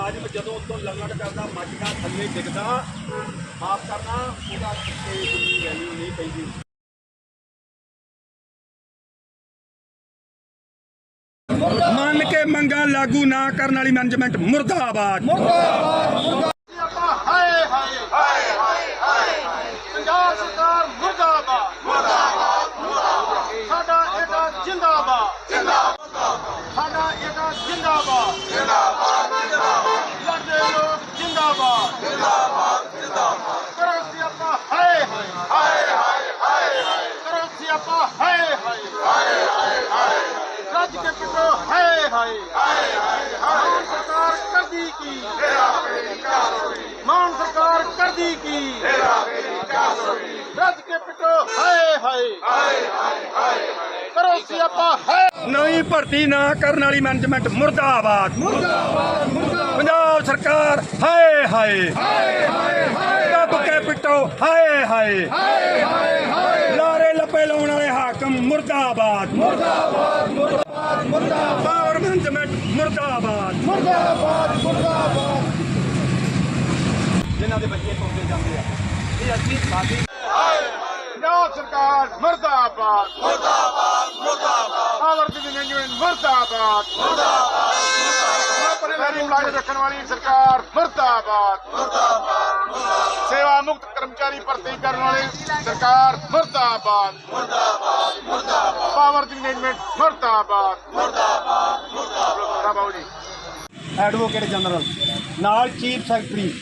ਮੁਲਾਜ਼ਮ ਜਦੋਂ ਉੱਤੋਂ ਲੰਗੜ ਕਰਦਾ ਮੱਝਾਂ ਥੱਲੇ ਡਿੱਗਦਾ ਮਾਫ ਕਰਨਾ ਉਹਦਾ ਕਿਤੇ ਜਿੰਨੀ ਵੈਲਿਊ ਨਹੀਂ ਪੈਂਦੀ। ਮੰਨ ਕੇ ਮੰਗਾਂ ਲਾਗੂ ਨਾ ਕਰਨ ਵਾਲੀ ਮੈਨੇਜਮੈਂਟ ਮੁਰਦਾਬਾਦ। ਆਪਾਂ ਹਾਏ ਹਾਏ ਹਾਏ ਹਾਏ ਹਾਏ ਪੰਜਾਬ ਸਰਕਾਰ ਮੁਰਦਾਬਾਦ ਮੁਰਦਾਬਾਦ ਮੁਰਦਾਬਾਦ ਸਾਡਾ ਇਹਦਾ ਜਿੰਦਾਬਾਦ ਜਿੰਦਾਬਾਦ ਸਾਡਾ ਇਹਦਾ ਜਿੰਦਾਬਾਦ ਜਿੰਦਾਬਾਦ ਜਿੰਦਾਬਾਦ ਲੜਦੇ ਲੋਕ ਜਿੰਦਾਬਾਦ ਜਿੰਦਾਬਾਦ ਜਿੰਦਾਬਾਦ ਕਰੋ ਸਿਆਪਾ ਹਾਏ ਹਾਏ ਹਾਏ ਹਾਏ ਹਾਏ ਕਰੋ ਸਿਆਪਾ ਹਾਏ ਹਾਏ ਹਾਏ ਹਾਏ ਹਾਏ ਰੱਜ ਕੇ ਪਿੱਟੋ ਹਾਏ। ਹਾਏ ਹਾਏ ਹਾਏ। ਹਾਏ ਸਰਕਾਰ ਕਰਦੀ ਕੀ? ਮਾਨ ਸਰਕਾਰ ਕਰਦੀ ਕੀ? ਰੱਜ ਕੇ ਪਿੱਟੋ ਹਾਏ ਹਾਏ। ਹਾਏ ਹਾਏ ਕਰੋ ਸਿਆਪਾ ਹਾਏ। ਨਵੀਂ ਭਰਤੀ ਨਾ ਕਰਨ ਵਾਲੀ ਮੈਨੇਜਮੈਂਟ ਮੁਰਦਾਬਾਦ। ਮੁਰਦਾਬਾਦ ਪੰਜਾਬ ਸਰਕਾਰ ਹਾਏ ਹਾਏ। ਹਾਏ ਹਾਏ ਦੱਬ ਕੇ ਪਿੱਟੋ ਹਾਏ। ਹਾਏ ਹਾਏ ਹਾਏ। ਲਾਰੇ ਲੱਪੇ ਲਾਉਣ ਵਾਲੇ ਹਾਕਮ ਮੁਰਦਾਬਾਦ। ਮੁਰਦਾਬਾਦ ਮੁਰਦਾਬਾਦ। ਪਾਵਰ ਮੈਨੇਜਮੈਂਟ ਮੁਰਦਾਬਾਦ। ਮੁਰਦਾਬਾਦ ਮੁਰਦਾਬਾਦ। ਜਿਨ੍ਹਾਂ ਦੇ ਬੱਚੇ ਪਾਉਂਦੇ ਜਾਂਦੇ ਆ। ਇਹ ਅਸੀਂ ਸਾਡੀ ਪੰਜਾਬ ਸਰਕਾਰ ਮੁਰਦਾਬਾਦ। ਮੁਰਦਾਬਾਦ ਮੁਰਦਾਬਾਦ। ਪਾਵਰ ਮੈਨੇਜਮੈਂਟ ਮੁਰਦਾਬਾਦ। ਮੁਰਦਾਬਾਦ ਮੁਰਦਾਬਾਦ। ਮੁਲਾਜ਼ਮ ਰੱਖਣ ਵਾਲੀ ਸਰਕਾਰ ਮੁਰਦਾਬਾਦ ਮੁਰਦਾਬਾਦ। ਸੇਵਾ ਮੁਕਤ ਕਰਮਚਾਰੀ ਭਰਤੀ ਕਰਨ ਵਾਲੀ ਸਰਕਾਰ ਮੁਰਦਾਬਾਦ। ਮੁਰਦਾਬਾਦ। ਪਾਵਰ ਦੀ ਮੈਨੇਜਮੈਂਟ ਮੁਰਦਾਬਾਦ। ਮੁਰਦਾਬਾਦ ਮੁਰਦਾਬਾਦ। ਜੀ ਐਡਵੋਕੇਟ ਜਨਰਲ ਨਾਲ ਚੀਫ ਸੈਕਟਰੀ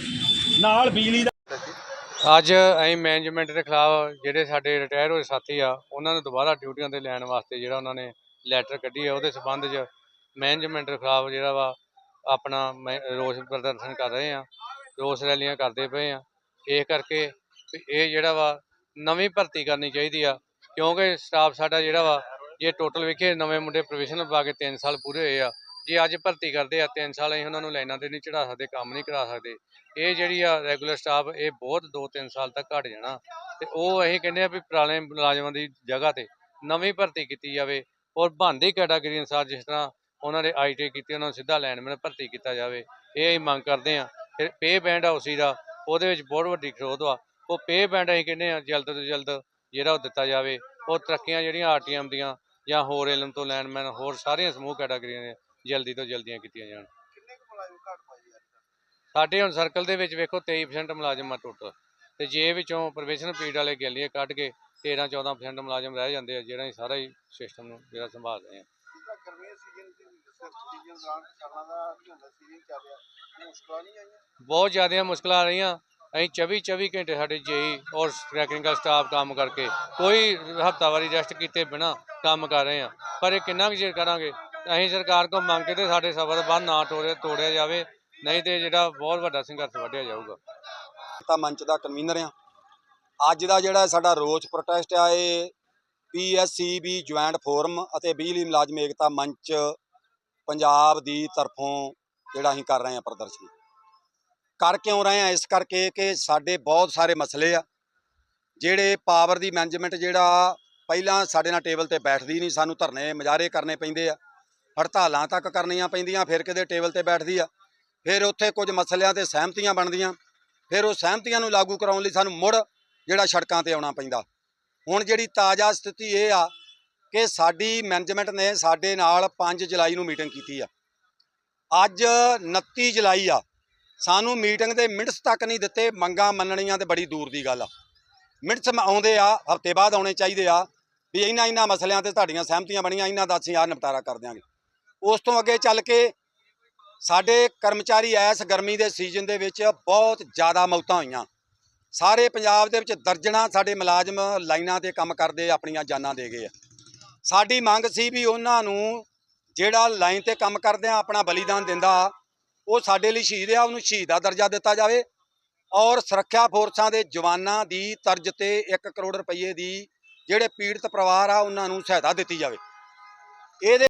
ਨਾਲ ਬਿਜਲੀ ਦਾ ਅੱਜ ਅਸੀਂ ਮੈਨੇਜਮੈਂਟ ਦੇ ਖਿਲਾਫ ਜਿਹੜੇ ਸਾਡੇ ਰਿਟਾਇਰ ਹੋਏ ਸਾਥੀ ਆ ਉਹਨਾਂ ਨੂੰ ਦੁਬਾਰਾ ਡਿਊਟੀਆਂ ਤੇ ਲੈਣ ਵਾਸਤੇ ਜਿਹੜਾ ਉਹਨਾਂ ਨੇ ਲੈਟਰ ਕੱਢੀ ਆ ਉਹਦੇ ਸਬੰਧ 'ਚ ਮੈਨੇਜਮੈਂਟ ਦੇ ਖਿਲਾਫ ਜਿਹੜਾ ਵਾ ਆਪਣਾ ਮੈਂ- ਰੋਸ ਪ੍ਰਦਰਸ਼ਨ ਕਰ ਰਹੇ ਆ ਰੋਸ ਰੈਲੀਆਂ ਕਰਦੇ ਪਏ ਆ। ਇਹ ਕਰਕੇ ਇਹ ਜਿਹੜਾ ਵਾ ਨਵੀਂ ਭਰਤੀ ਕਰਨੀ ਚਾਹੀਦੀ ਆ ਕਿਉਂਕਿ ਸਟਾਫ ਸਾਡਾ ਜਿਹੜਾ ਵਾ, ਜੇ ਟੋਟਲ ਵੇਖੇ ਨਵੇਂ ਮੁੰਡੇ ਪ੍ਰੋਫੈਸ਼ਨਲ ਪਾ ਕੇ 3 ਸਾਲ ਪੂਰੇ ਹੋਏ ਆ। ਜੇ ਅੱਜ ਭਰਤੀ ਕਰਦੇ ਆ 3 ਸਾਲ ਅਸੀਂ ਉਹਨਾਂ ਨੂੰ ਲਾਈਨਾਂ ਤੇ ਨਹੀਂ ਚੜਾ ਸਕਦੇ, ਕੰਮ ਨਹੀਂ ਕਰਾ ਸਕਦੇ। ਇਹ ਜਿਹੜੀ ਆ ਰੈਗੂਲਰ ਸਟਾਫ ਇਹ ਬਹੁਤ 2-3 ਸਾਲ ਤੱਕ ਘਟ ਜਾਣਾ। ਤੇ ਉਹ ਅਸੀਂ ਕਹਿੰਦੇ ਆ ਵੀ ਪੁਰਾਣੇ ਮੁਲਾਜ਼ਮਾਂ ਦੀ ਜਗ੍ਹਾ ਤੇ ਨਵੀਂ ਭਰਤੀ ਕੀਤੀ ਜਾਵੇ ਔਰ ਬੰਦੀ ਕੈਟਾਗਰੀ ਅਨੁਸਾਰ ਜਿਸ ਤਰ੍ਹਾਂ ਉਹਨਾਂ ਦੇ ਆਈਟੀ ਕੀਤੀ, ਉਹਨਾਂ ਨੂੰ ਸਿੱਧਾ ਲਾਈਨਮੈਨ ਭਰਤੀ ਕੀਤਾ ਜਾਵੇ। ਇਹ ਅਸੀਂ ਮੰਗ ਕਰਦੇ ਆ। ਫਿਰ ਪੇ ਬੈਂਡ ਆ ਉਸੀ ਦਾ, ਉਹਦੇ ਵਿੱਚ ਬਹੁਤ ਵੱਡੀ ਖਰੋਧ ਵਾ। ਉਹ ਪੇ ਬੈਂਡ ਅਸੀਂ ਕਹਿੰਦੇ ਆ ਜਲਦ ਤੋਂ ਜਲਦ ਜਿਹੜਾ ਉਹ ਦਿੱਤਾ ਜਾਵੇ। ਉਹ ਤਰੱਕੀਆਂ ਜਿਹੜੀਆਂ ਆਰਟੀਐਮ ਦੀਆਂ ਜਾਂ ਹੋਰ ਇਲਮ ਤੋਂ ਲਾਈਨਮੈਨ ਹੋਰ ਸਾਰੀਆਂ ਸਮੂਹ ਕੈਟਾਗਰੀਆਂ ਦੀਆਂ ਜਲਦੀ ਤੋਂ ਜਲਦੀਆਂ ਕੀਤੀਆਂ ਜਾਣ। ਸਾਡੇ ਹੁਣ ਸਰਕਲ ਦੇ ਵਿੱਚ ਵੇਖੋ 23% ਮੁਲਾਜ਼ਮ ਆ ਟੋਟਲ ਤੇ ਜੇ ਵਿੱਚੋਂ ਪ੍ਰੋਫੈਸ਼ਨਲ ਪੀਰੀਅਡ ਵਾਲੇ ਗੈਲੀਆਂ ਕੱਢ ਕੇ 13 14% ਮੁਲਾਜ਼ਮ ਰਹਿ ਜਾਂਦੇ ਆ ਜਿਹੜਾ ਅਸੀਂ ਸਾਰਾ ਹੀ ਸਿਸਟਮ ਨੂੰ ਜਿਹੜਾ ਸੰਭਾਲ ਰਹੇ ਆ। ਬਹੁਤ ਜ਼ਿਆਦੀਆਂ ਮੁਸ਼ਕਲਾਂ ਆ ਰਹੀਆਂ। ਅਸੀਂ 24 24 ਘੰਟੇ ਸਾਡੇ ਜੇਈ ਔਰ ਟੈਕਨੀਕਲ ਸਟਾਫ ਕੰਮ ਕਰਕੇ ਕੋਈ ਹਫਤਾਵਾਰੀ ਰੈਸਟ ਕੀਤੇ ਬਿਨਾ ਕੰਮ ਕਰ ਰਹੇ ਆ ਪਰ ਇਹ ਕਿੰਨਾ ਕੁ ਚਿਰ ਕਰਾਂਗੇ? ਅਸੀਂ ਸਰਕਾਰ ਕੋਲ ਮੰਗ ਕੇ ਤੇ ਸਾਡੇ ਸਬਰ ਬੰਨ ਨਾ ਤੋੜਿਆ ਤੋੜਿਆ ਜਾਵੇ, ਨਹੀਂ ਤੇ ਜਿਹੜਾ ਬਹੁਤ ਵੱਡਾ ਸੰਘਰਸ਼ ਵੱਢਿਆ ਜਾਊਗਾ। ਤਾਂ ਮੰਚ ਦਾ ਕਨਵੀਨਰ ਆ ਅੱਜ ਦਾ ਜਿਹੜਾ ਸਾਡਾ ਰੋਸ ਪ੍ਰੋਟੈਸਟ ਆ, ਇਹ ਪੀਐਸਸੀਬੀ ਜੁਆਇੰਟ ਫੋਰਮ ਅਤੇ ਬਿਜਲੀ ਮੁਲਾਜ਼ਮ ਏਕਤਾ ਮੰਚ ਪੰਜਾਬ ਦੀ ਤਰਫੋਂ ਜਿਹੜਾ ਅਸੀਂ ਕਰ ਰਹੇ ਆ ਪ੍ਰਦਰਸ਼ਨ। ਕਰ ਕਿਉਂ ਰਹੇ ਆ? ਇਸ ਕਰਕੇ ਕਿ ਸਾਡੇ ਬਹੁਤ ਸਾਰੇ ਮਸਲੇ ਆ। ਜਿਹੜੇ ਪਾਵਰ ਦੀ ਮੈਨੇਜਮੈਂਟ ਜਿਹੜਾ ਪਹਿਲਾਂ ਸਾਡੇ ਨਾਲ ਟੇਬਲ ਤੇ ਬੈਠਦੀ ਨਹੀਂ, ਸਾਨੂੰ ਧਰਨੇ ਮੁਜ਼ਾਹਰੇ ਕਰਨੇ ਪੈਂਦੇ ਆ। ਹੜਤਾਲਾਂ ਤੱਕ ਕਰਨੀਆਂ ਪੈਂਦੀਆਂ, ਫਿਰ ਕਿਤੇ ਟੇਬਲ ਤੇ ਬੈਠਦੀ ਆ। ਫਿਰ ਉੱਥੇ ਕੁਝ ਮਸਲਿਆਂ ਤੇ ਸਹਿਮਤੀਆਂ ਬਣਦੀਆਂ। ਫਿਰ ਉਹ ਸਹਿਮਤੀਆਂ ਨੂੰ ਲਾਗੂ ਕਰਾਉਣ ਲਈ ਸਾਨੂੰ ਮੁੜ ਜਿਹੜਾ ਸੜਕਾਂ ਤੇ ਆਉਣਾ ਪੈਂਦਾ। ਹੁਣ ਜਿਹੜੀ ਤਾਜ਼ਾ ਸਥਿਤੀ ਇਹ ਆ ਕਿ ਸਾਡੀ ਮੈਨੇਜਮੈਂਟ ਨੇ ਸਾਡੇ ਨਾਲ 5 ਜੁਲਾਈ ਨੂੰ ਮੀਟਿੰਗ ਕੀਤੀ ਆ। ਅੱਜ 29 ਜੁਲਾਈ ਆ। ਸਾਨੂੰ ਮੀਟਿੰਗ ਦੇ ਮਿੰਟਸ ਤੱਕ ਨਹੀਂ ਦਿੱਤੇ, ਮੰਗਾਂ ਮੰਨਣੀਆਂ ਤੇ ਬੜੀ ਦੂਰ ਦੀ ਗੱਲ ਆ। ਮਿੰਟਸ ਆਉਂਦੇ ਆ, ਹਫ਼ਤੇ ਬਾਅਦ ਆਉਣੇ ਚਾਹੀਦੇ ਆ, ਵੀ ਇਹਨਾਂ ਇਹਨਾਂ ਮਸਲਿਆਂ ਤੇ ਤੁਹਾਡੀਆਂ ਸਹਿਮਤੀਆਂ ਬਣੀਆਂ ਇਹਨਾਂ ਦਾ ਅਸੀਂ ਆਹ ਨਿਪਟਾਰਾ ਕਰ ਦਿਆਂਗੇ। ਉਸ ਤੋਂ ਅੱਗੇ ਚੱਲ ਕੇ ਸਾਡੇ ਕਰਮਚਾਰੀ ਐਸ ਗਰਮੀ ਦੇ ਸੀਜ਼ਨ ਦੇ ਵਿੱਚ ਬਹੁਤ ਜ਼ਿਆਦਾ ਮੌਤਾਂ ਹੋਈਆਂ। ਸਾਰੇ ਪੰਜਾਬ ਦੇ ਵਿੱਚ ਦਰਜਣਾ ਸਾਡੇ ਮੁਲਾਜ਼ਮ ਲਾਈਨਾਂ ਤੇ ਕੰਮ ਕਰਦੇ, ਆਪਣੀਆਂ ਜਾਨਾਂ ਦੇ ਗਏ ਆ। ਸਾਡੀ ਮੰਗ ਸੀ ਵੀ ਉਹਨਾਂ ਨੂੰ ਜਿਹੜਾ ਲਾਈਨ ਤੇ ਕੰਮ ਕਰਦੇ ਆ, ਆਪਣਾ ਬਲੀਦਾਨ ਦਿੰਦਾ ਉਹ ਸਾਡੇ ਲਈ ਸ਼ਹੀਦ ਆ, ਉਹਨੂੰ ਸ਼ਹੀਦ ਦਾ ਦਰਜਾ ਦਿੱਤਾ ਜਾਵੇ। ਔਰ ਸੁਰੱਖਿਆ ਫੋਰਸਾਂ ਦੇ ਜਵਾਨਾਂ ਦੀ ਤਰਜ ਤੇ 1 ਕਰੋੜ ਰੁਪਏ ਦੀ ਜਿਹੜੇ ਪੀੜਤ ਪਰਿਵਾਰ ਆ, ਉਹਨਾਂ ਨੂੰ ਸਹਾਇਤਾ ਦਿੱਤੀ ਜਾਵੇ। ਇਹਦੇ